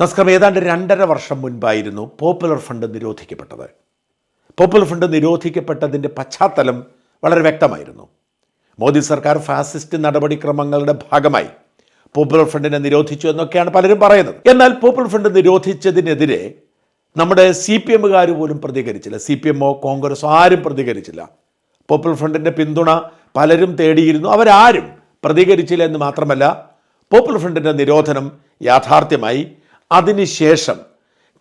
നമസ്കാരം. ഏതാണ്ട് രണ്ടര വർഷം മുൻപായിരുന്നു പോപ്പുലർ ഫണ്ട് നിരോധിക്കപ്പെട്ടത്. പോപ്പുലർ ഫണ്ട് നിരോധിക്കപ്പെട്ടതിന്റെ പശ്ചാത്തലം വളരെ വ്യക്തമായിരുന്നു. മോദി സർക്കാർ ഫാസിസ്റ്റ് നടപടിക്രമങ്ങളുടെ ഭാഗമായി പോപ്പുലർ ഫണ്ടിനെ നിരോധിച്ചു എന്നൊക്കെയാണ് പലരും പറയുന്നത്. എന്നാൽ പോപ്പുലർ ഫണ്ട് നിരോധിച്ചതിനെതിരെ നമ്മുടെ സി പി എമ്മുകാർ പോലും പ്രതികരിച്ചില്ല. സി പി എമ്മോ കോൺഗ്രസോ ആരും പ്രതികരിച്ചില്ല. പോപ്പുലർ ഫ്രണ്ടിന്റെ പിന്തുണ പലരും തേടിയിരുന്നു. അവരാരും പ്രതികരിച്ചില്ല എന്ന് മാത്രമല്ല പോപ്പുലർ ഫ്രണ്ടിന്റെ നിരോധനം യാഥാർത്ഥ്യമായി അതിനുശേഷം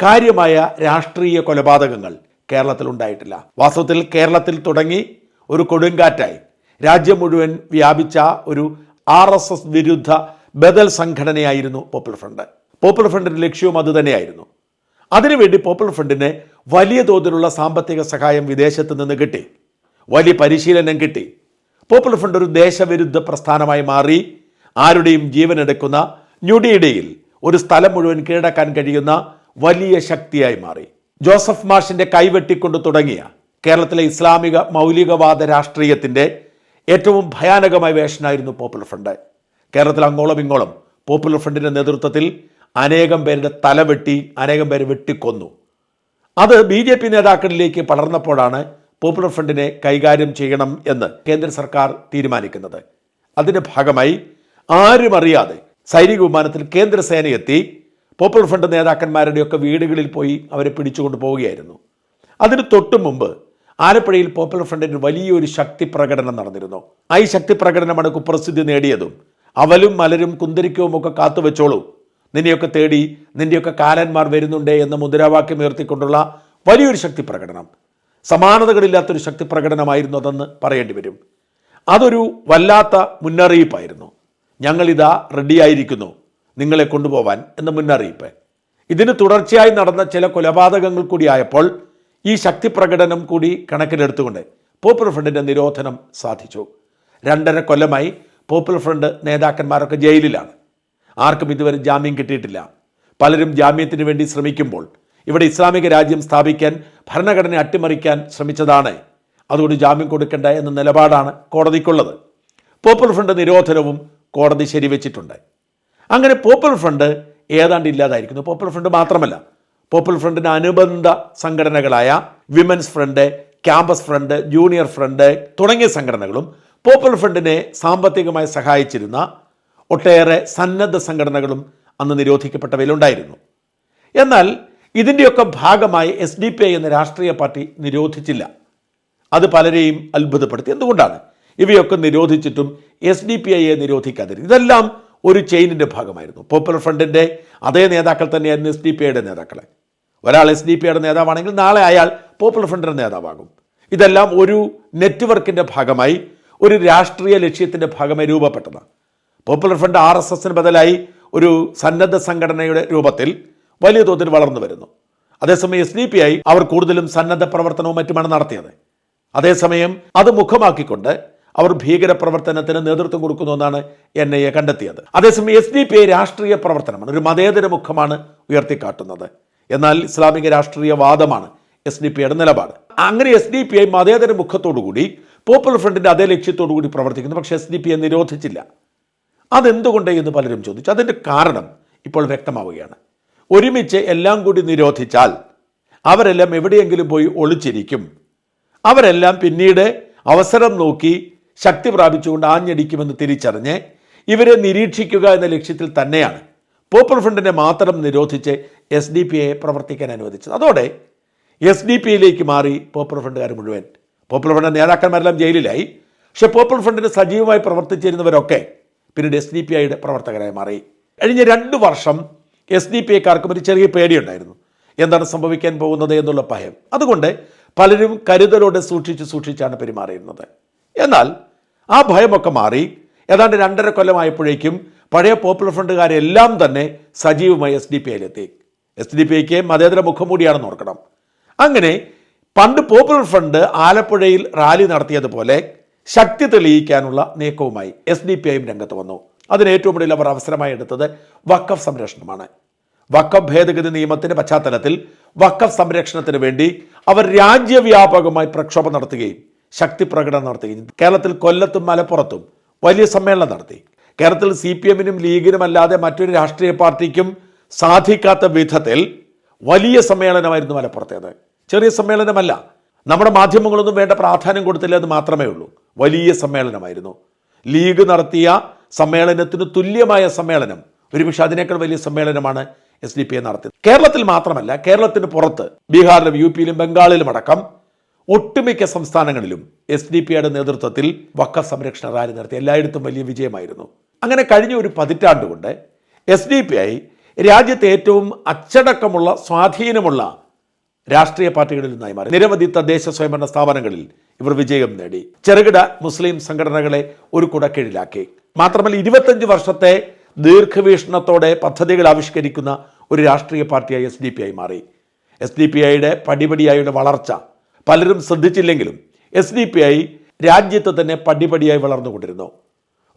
കാര്യമായ രാഷ്ട്രീയ കൊലപാതകങ്ങൾ കേരളത്തിൽ ഉണ്ടായിട്ടില്ല. വാസ്തവത്തിൽ കേരളത്തിൽ തുടങ്ങി ഒരു കൊടുങ്കാറ്റായി. രാജ്യം മുഴുവൻ വ്യാപിച്ച ഒരു ആർ എസ് എസ് വിരുദ്ധ ബദൽ സംഘടനയായിരുന്നു പോപ്പുലർ ഫ്രണ്ട് പോപ്പുലർ ഫ്രണ്ടിന്റെ ലക്ഷ്യവും അതുതന്നെയായിരുന്നു അതിനുവേണ്ടി പോപ്പുലർ ഫ്രണ്ടിന് വലിയ തോതിലുള്ള സാമ്പത്തിക സഹായം വിദേശത്ത് നിന്ന് കിട്ടി. വലിയ പരിശീലനം കിട്ടി. പോപ്പുലർ ഫ്രണ്ട് ഒരു ദേശവിരുദ്ധ പ്രസ്ഥാനമായി മാറി. ആരുടെയും ജീവനെടുക്കുന്ന ഞൊടിയിടയിൽ ഒരു സ്ഥലം മുഴുവൻ കീഴടക്കാൻ കഴിയുന്ന വലിയ ശക്തിയായി മാറി. ജോസഫ് മാഷിന്റെ കൈവെട്ടിക്കൊണ്ട് തുടങ്ങിയ കേരളത്തിലെ ഇസ്ലാമിക മൗലികവാദ രാഷ്ട്രീയത്തിന്റെ ഏറ്റവും ഭയാനകമായ വേഷനായിരുന്നു പോപ്പുലർ ഫ്രണ്ട് കേരളത്തിൽ അങ്ങോളം ഇങ്ങോളം പോപ്പുലർ ഫ്രണ്ടിന്റെ നേതൃത്വത്തിൽ അനേകം പേരുടെ തലവെട്ടി അനേകം പേരെ വെട്ടിക്കൊന്നു. അത് ബി ജെ പി നേതാക്കളിലേക്ക് പടർന്നപ്പോഴാണ് പോപ്പുലർ ഫ്രണ്ടിനെ കൈകാര്യം ചെയ്യണം എന്ന് കേന്ദ്ര സർക്കാർ തീരുമാനിക്കുന്നത്. അതിന്റെ ഭാഗമായി ആരും അറിയാതെ സൈനിക വിമാനത്തിൽ കേന്ദ്രസേന എത്തി. പോപ്പുലർ ഫ്രണ്ട് നേതാക്കന്മാരുടെയൊക്കെ വീടുകളിൽ പോയി അവരെ പിടിച്ചുകൊണ്ട് പോവുകയായിരുന്നു. അതിന് തൊട്ടു മുമ്പ് ആലപ്പുഴയിൽ പോപ്പുലർ ഫ്രണ്ടിന് വലിയൊരു ശക്തി പ്രകടനം നടന്നിരുന്നു. ആ ഈ ശക്തി പ്രകടനമാണ് കുപ്രസിദ്ധി നേടിയതും. അവലും മലരും കുന്തിരിക്കവും ഒക്കെ കാത്തുവെച്ചോളൂ നിന്നെയൊക്കെ തേടി നിന്റെയൊക്കെ കാലന്മാർ വരുന്നുണ്ടേ എന്ന മുദ്രാവാക്യം ഉയർത്തിക്കൊണ്ടുള്ള വലിയൊരു ശക്തി പ്രകടനം. സമാനതകളില്ലാത്തൊരു ശക്തി പ്രകടനമായിരുന്നു അതെന്ന് പറയേണ്ടി വരും. അതൊരു വല്ലാത്ത മുന്നറിയിപ്പായിരുന്നു. ഞങ്ങളിതാ റെഡിയായിരിക്കുന്നു. നിങ്ങളെ കൊണ്ടുപോവാൻ എന്ന മുന്നറിയിപ്പ്. ഇതിന് തുടർച്ചയായി നടന്ന ചില കൊലപാതകങ്ങൾ കൂടി ആയപ്പോൾ ഈ ശക്തി പ്രകടനം കൂടി കണക്കിലെടുത്തുകൊണ്ട് പോപ്പുലർ ഫ്രണ്ടിന്റെ നിരോധനം സാധിച്ചു. രണ്ടര കൊല്ലമായി പോപ്പുലർ ഫ്രണ്ട് നേതാക്കന്മാരൊക്കെ ജയിലിലാണ്. ആർക്കും ഇതുവരെ ജാമ്യം കിട്ടിയിട്ടില്ല. പലരും ജാമ്യത്തിന് വേണ്ടി ശ്രമിക്കുമ്പോൾ ഇവിടെ ഇസ്ലാമിക രാജ്യം സ്ഥാപിക്കാൻ ഭരണഘടന അട്ടിമറിക്കാൻ ശ്രമിച്ചതാണ്. അതുകൊണ്ട് ജാമ്യം കൊടുക്കേണ്ട എന്ന നിലപാടാണ് കോടതിക്കുള്ളത്. പോപ്പുലർ ഫ്രണ്ട് നിരോധനവും കോടതി ശരിവെച്ചിട്ടുണ്ട് അങ്ങനെ പോപ്പുലർ ഫ്രണ്ട് ഏതാണ്ട് ഇല്ലാതായിരിക്കുന്നു. പോപ്പുലർ ഫ്രണ്ട് മാത്രമല്ല പോപ്പുലർ ഫ്രണ്ടിന് അനുബന്ധ സംഘടനകളായ women's front campus front junior front തുടങ്ങിയ സംഘടനകളും പോപ്പുലർ ഫ്രണ്ടിനെ സാമ്പത്തികമായി സഹായിച്ചിരുന്ന ഒട്ടേറെ സന്നദ്ധ സംഘടനകളും അന്ന് നിരോധിക്കപ്പെട്ടവയിലുണ്ടായിരുന്നു. എന്നാൽ ഇതിന്റെയൊക്കെ ഭാഗമായി എസ് ഡി പി ഐ എന്ന രാഷ്ട്രീയ പാർട്ടി നിരോധിച്ചില്ല. അത് പലരെയും അത്ഭുതപ്പെടുത്തി. എന്തുകൊണ്ടാണ്? ഇവയൊക്കെ നിരോധിച്ചിട്ടും എസ് ഡി പി ഐയെ നിരോധിക്കാതിരുന്നു. ഇതെല്ലാം ഒരു ചെയിനിന്റെ ഭാഗമായിരുന്നു. പോപ്പുലർ ഫ്രണ്ടിന്റെ അതേ നേതാക്കൾ തന്നെയായിരുന്നു എസ് ഡി പി ഐയുടെ നേതാക്കളെ. ഒരാൾ എസ് ഡി പി ഐയുടെ നേതാവാണെങ്കിൽ നാളെ അയാൾ പോപ്പുലർ ഫ്രണ്ടിന്റെ നേതാവാകും. ഇതെല്ലാം ഒരു നെറ്റ്വർക്കിന്റെ ഭാഗമായി ഒരു രാഷ്ട്രീയ ലക്ഷ്യത്തിന്റെ ഭാഗമായി രൂപപ്പെട്ടതാണ്. പോപ്പുലർ ഫ്രണ്ട് ആർ എസ് എസിന് ബദലായി ഒരു സന്നദ്ധ സംഘടനയുടെ രൂപത്തിൽ വലിയ തോതിൽ വളർന്നു വരുന്നു. അതേസമയം എസ് ഡി പി ഐ അവർ കൂടുതലും സന്നദ്ധ പ്രവർത്തനവും മറ്റുമാണ് നടത്തിയത്. അതേസമയം അത് മുഖമാക്കിക്കൊണ്ട് അവർ ഭീകരപ്രവർത്തനത്തിന് നേതൃത്വം കൊടുക്കുന്നു എന്നാണ് എൻ ഐ എ കണ്ടെത്തിയത്. അതേസമയം എസ് ഡി പി ഐ രാഷ്ട്രീയ പ്രവർത്തനമാണ് ഒരു മതേതര മുഖമാണ് ഉയർത്തിക്കാട്ടുന്നത്. എന്നാൽ ഇസ്ലാമിക രാഷ്ട്രീയവാദമാണ് എസ് ഡി പി ഐയുടെ നിലപാട്. അങ്ങനെ എസ് ഡി പി ഐ മതേതര മുഖത്തോടുകൂടി പോപ്പുലർ ഫ്രണ്ടിന്റെ അതേ ലക്ഷ്യത്തോടു കൂടി പ്രവർത്തിക്കുന്നു പക്ഷേ എസ് ഡി പി ഐ നിരോധിച്ചില്ല. അതെന്തുകൊണ്ട് എന്ന് പലരും ചോദിച്ചു. അതിന്റെ കാരണം ഇപ്പോൾ വ്യക്തമാവുകയാണ്. ഒരുമിച്ച് എല്ലാം കൂടി നിരോധിച്ചാൽ അവരെല്ലാം എവിടെയെങ്കിലും പോയി ഒളിച്ചിരിക്കും. അവരെല്ലാം പിന്നീട് അവസരം നോക്കി ശക്തി പ്രാപിച്ചുകൊണ്ട് ആഞ്ഞടിക്കുമെന്ന് തിരിച്ചറിഞ്ഞ് ഇവരെ നിരീക്ഷിക്കുക എന്ന ലക്ഷ്യത്തിൽ തന്നെയാണ്. പോപ്പുലർ ഫ്രണ്ടിനെ മാത്രം നിരോധിച്ച് എസ് ഡി പി ഐയെ പ്രവർത്തിക്കാൻ അനുവദിച്ചത്. അതോടെ എസ് ഡി പി ഐയിലേക്ക് മാറി പോപ്പുലർ ഫ്രണ്ടുകാർ മുഴുവൻ. പോപ്പുലർ ഫ്രണ്ട് നേതാക്കന്മാരെല്ലാം ജയിലിലായി. പക്ഷെ പോപ്പുലർ ഫ്രണ്ടിന് സജീവമായി പ്രവർത്തിച്ചിരുന്നവരൊക്കെ പിന്നീട് എസ് ഡി പി ഐയുടെ പ്രവർത്തകരായി മാറി. കഴിഞ്ഞ രണ്ട് വർഷം എസ് ഡി പി ഐക്കാർക്കും ഒരു ചെറിയ പേടിയുണ്ടായിരുന്നു. എന്താണ് സംഭവിക്കാൻ പോകുന്നത് എന്നുള്ള ഭയം. അതുകൊണ്ട് പലരും കരുതലോടെ സൂക്ഷിച്ച് സൂക്ഷിച്ചാണ് പെരുമാറിയിരുന്നത്. എന്നാൽ ആ ഭയമൊക്കെ മാറി. ഏതാണ്ട് രണ്ടര കൊല്ലമായപ്പോഴേക്കും പഴയ പോപ്പുലർ ഫ്രണ്ടുകാരെല്ലാം തന്നെ സജീവമായി എസ് ഡി പി ഐയിലെത്തി എസ് ഡി പി ഐക്ക് മതേതര മുഖംമൂടിയാണെന്ന് ഓർക്കണം. അങ്ങനെ പണ്ട് പോപ്പുലർ ഫ്രണ്ട് ആലപ്പുഴയിൽ റാലി നടത്തിയതുപോലെ ശക്തി തെളിയിക്കാനുള്ള നീക്കവുമായി എസ് ഡി പി ഐയും രംഗത്ത് വന്നു. അതിന് ഏറ്റവും കൂടുതൽ അവർ അവസരമായി എടുത്തത് വക്കഫ് സംരക്ഷണമാണ്. വക്കഫ് ഭേദഗതി നിയമത്തിന്റെ പശ്ചാത്തലത്തിൽ വക്കഫ് സംരക്ഷണത്തിന് വേണ്ടി അവർ രാജ്യവ്യാപകമായി പ്രക്ഷോഭം നടത്തുകയും ശക്തി പ്രകടനം നടത്തുകയും കേരളത്തിൽ കൊല്ലത്തും മലപ്പുറത്തും വലിയ സമ്മേളനം നടത്തി. കേരളത്തിൽ സി പി എമ്മിനും ലീഗിനും അല്ലാതെ മറ്റൊരു രാഷ്ട്രീയ പാർട്ടിക്കും സാധിക്കാത്ത വിധത്തിൽ വലിയ സമ്മേളനമായിരുന്നു മലപ്പുറത്തേത്. ചെറിയ സമ്മേളനമല്ല. നമ്മുടെ മാധ്യമങ്ങളൊന്നും വേണ്ട പ്രാധാന്യം കൊടുത്തില്ല എന്ന് മാത്രമേ ഉള്ളൂ. വലിയ സമ്മേളനമായിരുന്നു. ലീഗ് നടത്തിയ സമ്മേളനത്തിന് തുല്യമായ സമ്മേളനം. ഒരുപക്ഷെ അതിനേക്കാൾ വലിയ സമ്മേളനമാണ് എസ് ഡി പി എ നടത്തിയത്. കേരളത്തിൽ മാത്രമല്ല കേരളത്തിന് പുറത്ത് ബീഹാറിലും യു പിയിലും ബംഗാളിലും അടക്കം ഒട്ടുമിക്ക സംസ്ഥാനങ്ങളിലും എസ് ഡി പിയുടെ നേതൃത്വത്തിൽ വക്ക സംരക്ഷണ റാലി നടത്തി. എല്ലായിടത്തും വലിയ വിജയമായിരുന്നു. അങ്ങനെ കഴിഞ്ഞ ഒരു പതിറ്റാണ്ട് കൊണ്ട് എസ് ഡി പി ഐ രാജ്യത്തെ ഏറ്റവും അച്ചടക്കമുള്ള സ്വാധീനമുള്ള രാഷ്ട്രീയ പാർട്ടികളിൽ നിന്നായി മാറി. നിരവധി തദ്ദേശ സ്വയംഭരണ സ്ഥാപനങ്ങളിൽ ഇവർ വിജയം നേടി. ചെറുകിട മുസ്ലിം സംഘടനകളെ ഒരു കുടക്കീഴിലാക്കി. മാത്രമല്ല ഇരുപത്തഞ്ച് വർഷത്തെ ദീർഘവീക്ഷണത്തോടെ പദ്ധതികൾ ആവിഷ്കരിക്കുന്ന ഒരു രാഷ്ട്രീയ പാർട്ടിയായി എസ് ഡി പി ആയി മാറി. എസ് ഡി പി ഐയുടെ പടിപടിയായുള്ള വളർച്ച പലരും ശ്രദ്ധിച്ചില്ലെങ്കിലും എസ് ഡി പി ഐ രാജ്യത്ത് തന്നെ പടിപടിയായി വളർന്നുകൊണ്ടിരുന്നു.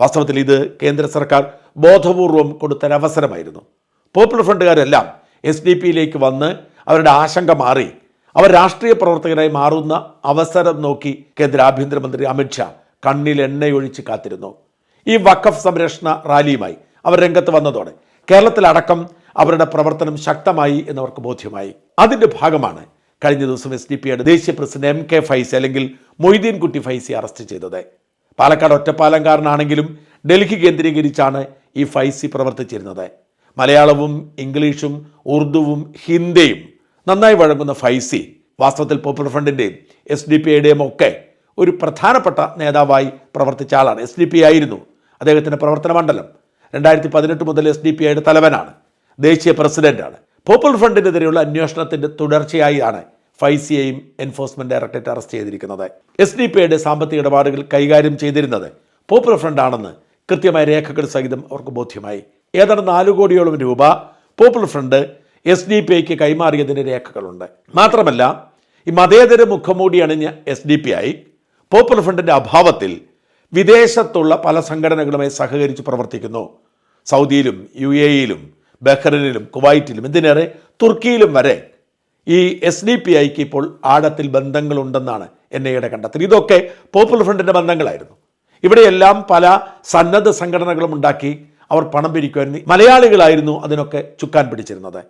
വാസ്തവത്തിൽ ഇത് കേന്ദ്ര സർക്കാർ ബോധപൂർവം കൊടുത്തൊരവസരമായിരുന്നു. പോപ്പുലർ ഫ്രണ്ടുകാരെല്ലാം എസ് ഡി പിയിലേക്ക് വന്ന് അവരുടെ ആശങ്ക മാറി. അവർ രാഷ്ട്രീയ പ്രവർത്തകരായി മാറുന്ന അവസരം നോക്കി കേന്ദ്ര ആഭ്യന്തരമന്ത്രി അമിത്ഷാ കണ്ണിൽ എണ്ണയൊഴിച്ച് കാത്തിരുന്നു. ഈ വഖഫ് സംരക്ഷണ റാലിയുമായി അവർ രംഗത്ത് വന്നതോടെ കേരളത്തിലടക്കം അവരുടെ പ്രവർത്തനം ശക്തമായി എന്നവർക്ക് ബോധ്യമായി. അതിന്റെ ഭാഗമാണ് കഴിഞ്ഞ ദിവസം എസ് ഡി പിയുടെ ദേശീയ പ്രസിഡന്റ് എം കെ ഫൈസി അല്ലെങ്കിൽ മൊയ്തീൻ കുട്ടി ഫൈസി അറസ്റ്റ് ചെയ്തത്. പാലക്കാട് ഒറ്റപ്പാലംകാരനാണെങ്കിലും ഡൽഹി കേന്ദ്രീകരിച്ചാണ് ഈ ഫൈസി പ്രവർത്തിച്ചിരുന്നത്. മലയാളവും ഇംഗ്ലീഷും ഉറുദുവും ഹിന്ദിയും നന്നായി വഴങ്ങുന്ന ഫൈസി വാസ്തവത്തിൽ പോപ്പുലർ ഫ്രണ്ടിന്റെയും എസ് ഡി പി ഐയുടെയും ഒക്കെ ഒരു പ്രധാനപ്പെട്ട നേതാവായി പ്രവർത്തിച്ച ആളാണ്. എസ് ഡി പി ആയിരുന്നു അദ്ദേഹത്തിന്റെ പ്രവർത്തന മണ്ഡലം. രണ്ടായിരത്തി പതിനെട്ട് മുതൽ എസ് ഡി പി ഐയുടെ തലവനാണ്. ദേശീയ പ്രസിഡന്റാണ്. പോപ്പുലർ ഫ്രണ്ടിനെതിരെയുള്ള അന്വേഷണത്തിന്റെ തുടർച്ചയായാണ് ഫൈസിയെയും എൻഫോഴ്സ്മെന്റ് ഡയറക്ടറേറ്റ് അറസ്റ്റ് ചെയ്തിരിക്കുന്നത്. എസ് ഡി പി ഐയുടെ സാമ്പത്തിക ഇടപാടുകൾ കൈകാര്യം ചെയ്തിരുന്നത് പോപ്പുലർ ഫ്രണ്ട് ആണെന്ന് കൃത്യമായ രേഖകൾ സഹിതം അവർക്ക് ബോധ്യമായി. ഏതാണ്ട് നാല് കോടിയോളം രൂപ Popular Front S D P ഐക്ക് കൈമാറിയതിന്റെ രേഖകളുണ്ട്. മാത്രമല്ല ഈ മതേതര മുഖംമൂടി അണിഞ്ഞ S D P I Popular ഫ്രണ്ടിന്റെ അഭാവത്തിൽ വിദേശത്തുള്ള പല സംഘടനകളുമായി സഹകരിച്ച് പ്രവർത്തിക്കുന്നു. സൗദിയിലും യു എ ഇയിലും ബഹ്റിനിലും കുവൈറ്റിലും എന്തിനേറെ? തുർക്കിയിലും വരെ ഈ എസ് ഡി പി ഐക്ക് ഇപ്പോൾ ആഴത്തിൽ ബന്ധങ്ങളുണ്ടെന്നാണ് എൻ ഐയുടെ കണ്ടെത്തൽ. ഇതൊക്കെ പോപ്പുലർ ഫ്രണ്ടിന്റെ ബന്ധങ്ങളായിരുന്നു. ഇവിടെയെല്ലാം പല സന്നദ്ധ സംഘടനകളും ഉണ്ടാക്കി അവർ പണം പിരിക്കുമായിരുന്നു. മലയാളികളായിരുന്നു അതിനൊക്കെ ചുക്കാൻ പിടിച്ചിരുന്നത്.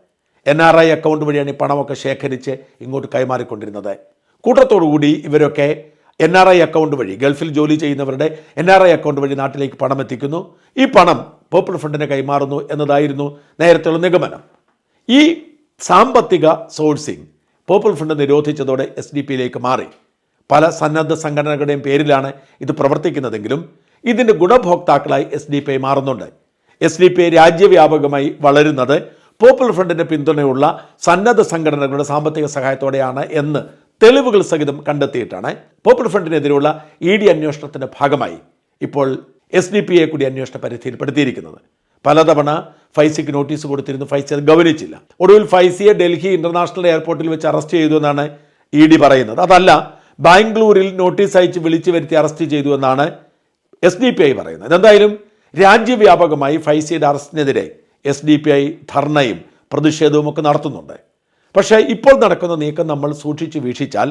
എൻ ആർ ഐ അക്കൗണ്ട് വഴിയാണ് ഈ പണമൊക്കെ ശേഖരിച്ച് ഇങ്ങോട്ട് കൈമാറിക്കൊണ്ടിരുന്നത്. കൂട്ടത്തോടുകൂടി ഇവരൊക്കെ എൻ ആർ ഐ അക്കൗണ്ട് വഴി ഗൾഫിൽ ജോലി ചെയ്യുന്നവരുടെ എൻ ആർ ഐ അക്കൗണ്ട് വഴി നാട്ടിലേക്ക് പണം എത്തിക്കുന്നു. ഈ പണം പോപ്പുലർ ഫ്രണ്ടിന് കൈമാറുന്നു എന്നതായിരുന്നു നേരത്തെയുള്ള നിഗമനം. ഈ സാമ്പത്തിക സോഴ്സിംഗ് പോപ്പുലർ ഫ്രണ്ട് നിരോധിച്ചതോടെ എസ് ഡി പിയിലേക്ക് മാറി. പല സന്നദ്ധ സംഘടനകളുടെയും പേരിലാണ് ഇത് പ്രവർത്തിക്കുന്നതെങ്കിലും ഇതിന്റെ ഗുണഭോക്താക്കളായി എസ് ഡി പി ഐ മാറുന്നുണ്ട്. എസ് ഡി പി ഐ രാജ്യവ്യാപകമായി വളരുന്നത് പോപ്പുലർ ഫ്രണ്ടിന്റെ പിന്തുണയുള്ള സന്നദ്ധ സംഘടനകളുടെ സാമ്പത്തിക സഹായത്തോടെയാണ് എന്ന് തെളിവുകൾ സഹിതം കണ്ടെത്തിയിട്ടാണ് പോപ്പുലർ ഫ്രണ്ടിനെതിരെയുള്ള ഇ ഡി അന്വേഷണത്തിന്റെ ഭാഗമായി ഇപ്പോൾ എസ് ഡി പി എ കൂടി അന്വേഷണ പരിധിയിൽപ്പെടുത്തിയിരിക്കുന്നത്. പലതവണ ഫൈസിക്ക് നോട്ടീസ് കൊടുത്തിരുന്നു ഫൈസി അത് ഗവനിച്ചില്ല. ഒടുവിൽ ഫൈസിയെ ഡൽഹി ഇന്റർനാഷണൽ എയർപോർട്ടിൽ വെച്ച് അറസ്റ്റ് ചെയ്തു എന്നാണ് ഇ ഡി പറയുന്നത്. അതല്ല ബാംഗ്ലൂരിൽ നോട്ടീസ് അയച്ച് വിളിച്ചു വരുത്തി അറസ്റ്റ് ചെയ്തു എന്നാണ് എസ് ഡി പി ഐ പറയുന്നത്. എന്തായാലും രാജ്യവ്യാപകമായി ഫൈസിയുടെ അറസ്റ്റിനെതിരെ എസ് ഡി പി ഐ ധർണയും പ്രതിഷേധവും ഒക്കെ നടത്തുന്നുണ്ട്. പക്ഷേ ഇപ്പോൾ നടക്കുന്ന നീക്കം നമ്മൾ സൂക്ഷിച്ചു വീക്ഷിച്ചാൽ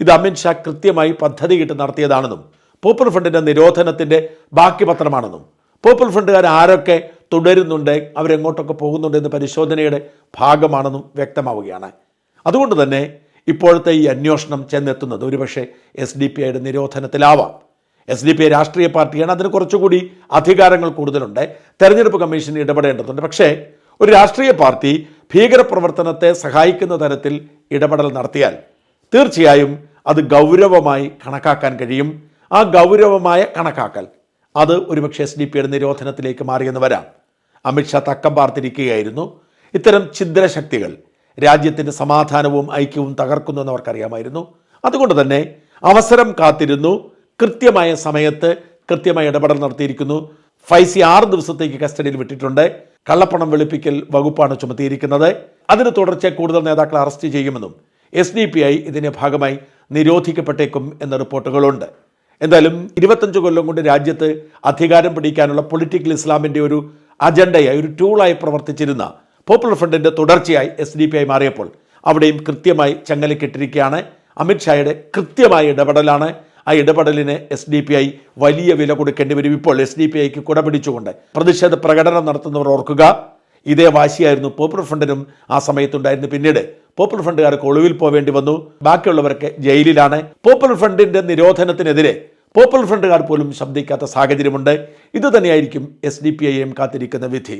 ഇത് അമിത്ഷാ കൃത്യമായി പദ്ധതിയിട്ട് നടത്തിയതാണെന്നും പോപ്പുലർ ഫ്രണ്ടിന്റെ നിരോധനത്തിന്റെ ബാക്കി പത്രമാണെന്നും പോപ്പുലർ ഫ്രണ്ടുകാർ ആരൊക്കെ തുടരുന്നുണ്ട് അവരെങ്ങോട്ടൊക്കെ പോകുന്നുണ്ട് എന്ന പരിശോധനയുടെ ഭാഗമാണെന്നും വ്യക്തമാവുകയാണ്. അതുകൊണ്ട് തന്നെ ഇപ്പോഴത്തെ ഈ അന്വേഷണം ചെന്നെത്തുന്നത് ഒരുപക്ഷെ എസ് ഡി പി ഐയുടെ നിരോധനത്തിലാവാം. എസ് ഡി പി ഐ രാഷ്ട്രീയ പാർട്ടിയാണ് അതിന് കുറച്ചുകൂടി അധികാരങ്ങൾ കൂടുതലുണ്ട്. തെരഞ്ഞെടുപ്പ് കമ്മീഷൻ ഇടപെടേണ്ടതുണ്ട്. പക്ഷേ ഒരു രാഷ്ട്രീയ പാർട്ടി ഭീകരപ്രവർത്തനത്തെ സഹായിക്കുന്ന തരത്തിൽ ഇടപെടൽ നടത്തിയാൽ തീർച്ചയായും അത് ഗൗരവമായി കണക്കാക്കാൻ കഴിയും. ആ ഗൗരവമായ കണക്കാക്കൽ അത് ഒരുപക്ഷെ എസ് ഡി പിയുടെ നിരോധനത്തിലേക്ക് മാറിയെന്ന് വരാം. അമിത്ഷാ തക്കം പാർത്തിരിക്കുകയായിരുന്നു. ഇത്തരം ഛിദ്രശക്തികൾ രാജ്യത്തിന്റെ സമാധാനവും ഐക്യവും തകർക്കുന്നു എന്ന് അവർക്കറിയാമായിരുന്നു. അതുകൊണ്ട് തന്നെ അവസരം കാത്തിരുന്നു. കൃത്യമായ സമയത്ത് കൃത്യമായ ഇടപെടൽ നടത്തിയിരിക്കുന്നു. ഫൈസി ആറ് ദിവസത്തേക്ക് കസ്റ്റഡിയിൽ വിട്ടിട്ടുണ്ട്. കള്ളപ്പണം വെളുപ്പിക്കൽ വകുപ്പാണ് ചുമത്തിയിരിക്കുന്നത്. അതിന് തുടർച്ച കൂടുതൽ നേതാക്കളെ അറസ്റ്റ് ചെയ്യുമെന്നും എസ് ഡി പി ഐ ഇതിന്റെ ഭാഗമായി നിരോധിക്കപ്പെട്ടേക്കും എന്ന റിപ്പോർട്ടുകളുണ്ട്. എന്തായാലും ഇരുപത്തഞ്ച് കൊല്ലം കൊണ്ട് രാജ്യത്ത് അധികാരം പിടിക്കാനുള്ള പൊളിറ്റിക്കൽ ഇസ്ലാമിന്റെ ഒരു അജണ്ടയായി ഒരു ടൂളായി പ്രവർത്തിച്ചിരുന്ന പോപ്പുലർ ഫ്രണ്ടിന്റെ തുടർച്ചയായി എസ് ഡി പി ഐ മാറിയപ്പോൾ അവിടെയും കൃത്യമായി ചങ്ങലക്കിട്ടിരിക്കുകയാണ് അമിത്ഷായുടെ കൃത്യമായ ഇടപെടലാണ് ആ ഇടപെടലിന് എസ് ഡി പി ഐ വലിയ വില കൊടുക്കേണ്ടി വരും. ഇപ്പോൾ എസ് ഡി പി ഐക്ക് കുട പിടിച്ചുകൊണ്ട് പ്രതിഷേധ പ്രകടനം നടത്തുന്നവർ ഓർക്കുക. ഇതേ വാശിയായിരുന്നു പോപ്പുലർ ഫ്രണ്ടിനും ആ സമയത്തുണ്ടായിരുന്നു പിന്നീട് പോപ്പുലർ ഫ്രണ്ടുകാർക്ക് ഒളിവിൽ പോവേണ്ടി വന്നു. ബാക്കിയുള്ളവരൊക്കെ ജയിലിലാണ്. പോപ്പുലർ ഫ്രണ്ടിന്റെ നിരോധനത്തിനെതിരെ പോപ്പുലർ ഫ്രണ്ടുകാർ പോലും ശബ്ദിക്കാത്ത സാഹചര്യമുണ്ട്. ഇതുതന്നെയായിരിക്കും S D P I M കാത്തിരിക്കുന്ന വിധി.